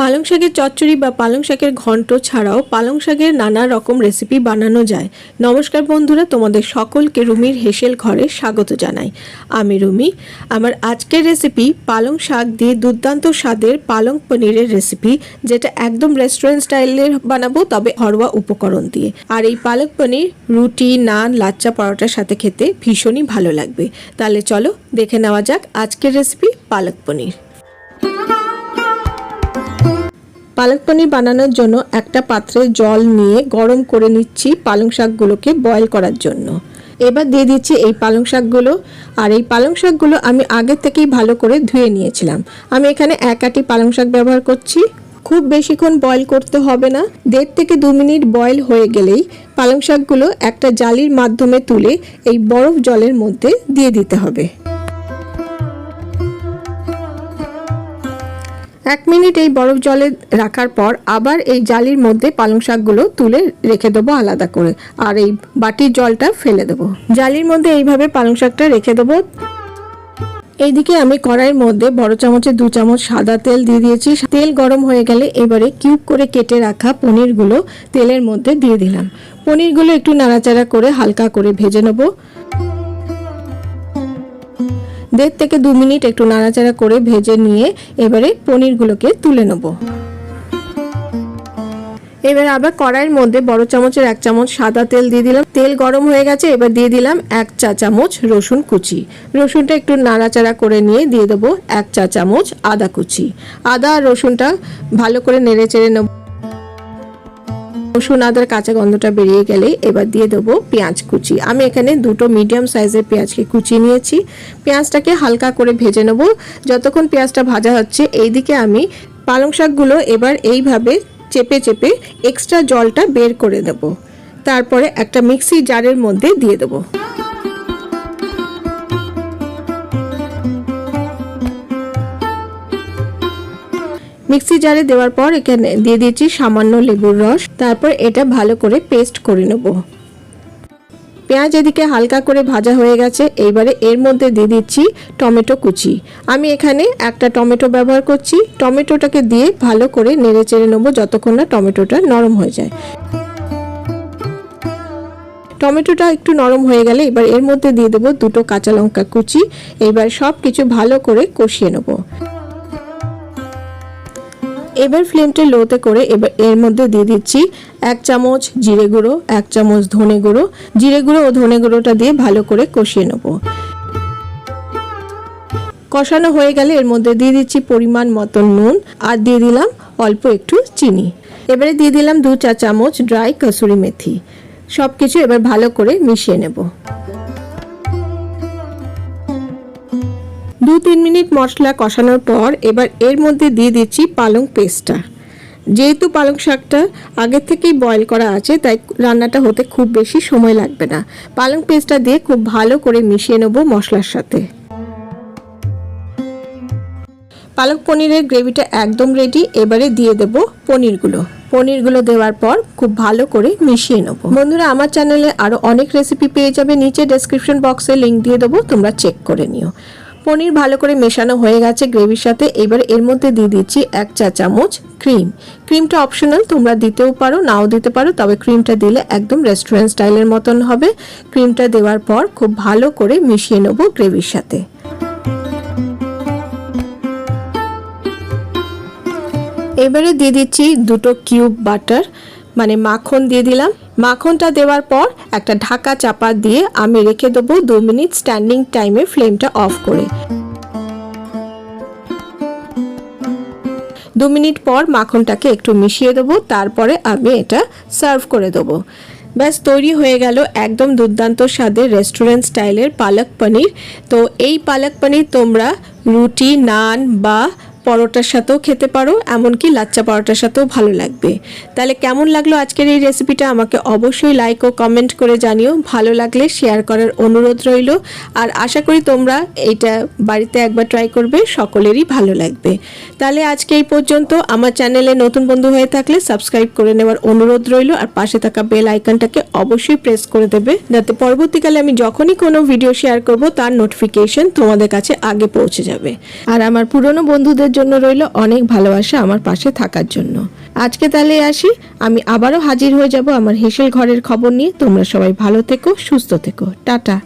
পালং শাকের চচ্চড়ি বা পালং শাকের ঘন্ট ছাড়াও পালং শাকের নানা রকম রেসিপি বানানো যায়। নমস্কার বন্ধুরা, তোমাদের সকলকে রুমির হেসেল ঘরে স্বাগত জানাই। আমি রুমি। আমার আজকের রেসিপি পালং শাক দিয়ে দুর্দান্ত স্বাদের পালং পনিরের রেসিপি যেটা একদম রেস্টুরেন্ট স্টাইলের বানাবো, তবে ঘরোয়া উপকরণ দিয়ে। আর এই পালক পনির, রুটি, নান, লাচ্চা পরোটার সাথে খেতে ভীষণই ভালো লাগবে। তাহলে চলো দেখে নেওয়া যাক আজকের রেসিপি পালক পনির। পালক পনির বানানোর জন্য একটা পাত্রে জল নিয়ে গরম করে নিচ্ছি পালং শাকগুলোকে বয়েল করার জন্য। এবার দিয়ে দিচ্ছি এই পালং শাকগুলো। আর এই পালং শাকগুলো আমি আগে থেকেই ভালো করে ধুয়ে নিয়েছিলাম। আমি এখানে এক আটি পালং শাক ব্যবহার করছি। খুব বেশিক্ষণ বয়েল করতে হবে না। দেড় থেকে দু মিনিট বয়েল হয়ে গেলেই পালং শাকগুলো একটা জালির মাধ্যমে তুলে এই বরফ জলের মধ্যে দিয়ে দিতে হবে। এক মিনিট এই বরফ জলে রাখার পর আবার এই জালির মধ্যে পালং শাকগুলো তুলে রেখে দেবো আলাদা করে। আর এই বাটির জলটা ফেলে দেবো। জালির মধ্যে এইভাবে পালং শাকটা রেখে দেবো। এইদিকে আমি কড়াইয়ের মধ্যে বড় চামচে দু চামচ সাদা তেল দিয়ে দিয়েছি। তেল গরম হয়ে গেলে এবারে কিউব করে কেটে রাখা পনিরগুলো তেলের মধ্যে দিয়ে দিলাম। পনিরগুলো একটু নাড়াচাড়া করে হালকা করে ভেজে নেব। দেড় থেকে দু মিনিট একটু নাড়াচাড়া করে ভেজে নিয়ে এবারে পনিরগুলোকে তুলে নেব। এবার আবার কড়াইয়ের মধ্যে বড় চামচের এক চামচ সাদা তেল দিয়ে দিলাম। তেল গরম হয়ে গেছে, এবার দিয়ে দিলাম এক চা চামচ রসুন কুচি। রসুনটা একটু নাড়াচাড়া করে নিয়ে দিয়ে দেবো এক চা চামচ আদা কুচি। আদা আর রসুনটা ভালো করে নেড়ে চেড়ে নেব। রসুন আদার কাঁচা গন্ধটা বেরিয়ে গেলে এবার দিয়ে দেবো পেঁয়াজ কুচি। আমি এখানে দুটো মিডিয়াম সাইজের পেঁয়াজকে কুচি নিয়েছি। পেঁয়াজটাকে হালকা করে ভেজে নেব। যতক্ষণ পেঁয়াজটা ভাজা হচ্ছে, এইদিকে আমি পালং শাকগুলো এবার এইভাবে চেপে চেপে এক্সট্রা জলটা বের করে দেব তারপরে একটা মিক্সি জারের মধ্যে দিয়ে দেবো। মিক্সি জারে দেওয়ার পর এখানে দিয়ে দিয়েছি সামান্য লেবুর রস। তারপর এটা ভালো করে পেস্ট করে নেব। পেঁয়াজ এদিকে হালকা করে ভাজা হয়ে গেছে। এইবারে এর মধ্যে দিয়ে দিচ্ছি টমেটো কুচি। আমি এখানে একটা টমেটো ব্যবহার করছি। টমেটোটাকে দিয়ে ভালো করে নেড়ে চেড়ে নেব যতক্ষণ না টমেটোটা নরম হয়ে যায়। টমেটোটা একটু নরম হয়ে গেলে এবার এর মধ্যে দিয়ে দেবো দুটো কাঁচা লঙ্কা কুচি। এবার সব কিছু ভালো করে কষিয়ে নেব। এবার ফ্লেমটা লোতে করে এবার এর মধ্যে দিয়ে দিচ্ছি এক চামচ জিরে গুঁড়ো, এক চামচ ধনে গুঁড়ো। জিরে গুঁড়ো ও ধনে গুঁড়োটা দিয়ে ভালো করে কষিয়ে নেব। কষানো হয়ে গেলে এর মধ্যে দিয়ে দিচ্ছি পরিমাণ মতন নুন আর দিয়ে দিলাম অল্প একটু চিনি। এবারে দিয়ে দিলাম দু চা চামচ ড্রাই কসুরি মেথি। সব কিছু এবার ভালো করে মিশিয়ে নেব। দু তিন মিনিট মশলা কষানোর পর এবার এর মধ্যে দিয়ে দিচ্ছি পালং পেস্টটা। যেহেতু পালং শাকটা আগের থেকেই বয়েল করা আছে, তাই রান্নাটা হতে খুব বেশি সময় লাগবে না। পালং পেস্টটা দিয়ে খুব ভালো করে মিশিয়ে নেব মশলার সাথে। পালক পনিরের গ্রেভিটা একদম রেডি এবারে দিয়ে দেব পনিরগুলো। পনিরগুলো দেওয়ার পর খুব ভালো করে মিশিয়ে নেব। বন্ধুরা, আমার চ্যানেলে আরও অনেক রেসিপি পেয়ে যাবে। নিচে ডেসক্রিপশন বক্সে লিঙ্ক দিয়ে দেবো, তোমরা চেক করে নিও। পনির ভালো করে মেশানো হয়ে গেছে গ্রেভির সাথে। এবার এর মধ্যে দিয়ে দিচ্ছি এক চা চামচ ক্রিম। ক্রিমটা অপশনাল তোমরা দিতেও পারো, নাও দিতে পারো, তবে ক্রিমটা দিলে একদম রেস্টুরেন্ট স্টাইলের মতন হবে। ক্রিমটা দেওয়ার পর খুব ভালো করে মিশিয়ে নেব গ্রেভির সাথে। এবারে দিয়ে দিচ্ছি দুটো কিউব বাটার মানে মাখন দিয়ে দিলাম। মাখনটা দেওয়ার পর একটা ঢাকা চাপা দিয়ে আমি রেখে দেবো দু মিনিট স্ট্যান্ডিং টাইমে ফ্লেমটা অফ করে। দু মিনিট পর মাখনটাকে একটু মিশিয়ে দেবো, তারপরে আমি এটা সার্ভ করে দেবো। ব্যাস, তৈরি হয়ে গেল একদম দুর্দান্ত স্বাদের রেস্টুরেন্ট স্টাইলের পালক পনির। তো এই পালক পনির তোমরা রুটি, নান বা পরোটার সাথেও খেতে পারো, এমনকি লাচ্চা পরোটার সাথেও ভালো লাগবে। তাহলে কেমন লাগল আজকের এই রেসিপিটা আমাকে অবশ্যই লাইক ও কমেন্ট করে জানিও। ভালো লাগলে শেয়ার করার অনুরোধ রইল। আর আশা করি তোমরা এইটা বাড়িতে একবার ট্রাই করবে, সকলেরই ভালো লাগবে। তাহলে আজকে এই পর্যন্ত। আমার চ্যানেলে নতুন বন্ধু হয়ে থাকলে সাবস্ক্রাইব করে নেওয়ার অনুরোধ রইল। আর পাশে থাকা বেল আইকনটাকে অবশ্যই প্রেস করে দেবে। যাতে পরবর্তীকালে আমি যখনই কোনো ভিডিও শেয়ার করব, তার নোটিফিকেশন তোমাদের কাছে আগে পৌঁছে যাবে। আর আমার পুরনো বন্ধুদের তোমাদের জন্য রইল অনেক ভালোবাসা আমার পাশে থাকার জন্য। আজকে তাহলে আসি, আমি আবারও হাজির হয়ে যাব আমার হেসেল ঘরের খবর নিয়ে। তোমরা সবাই ভালো থেকো, সুস্থ থেকো। টাটা।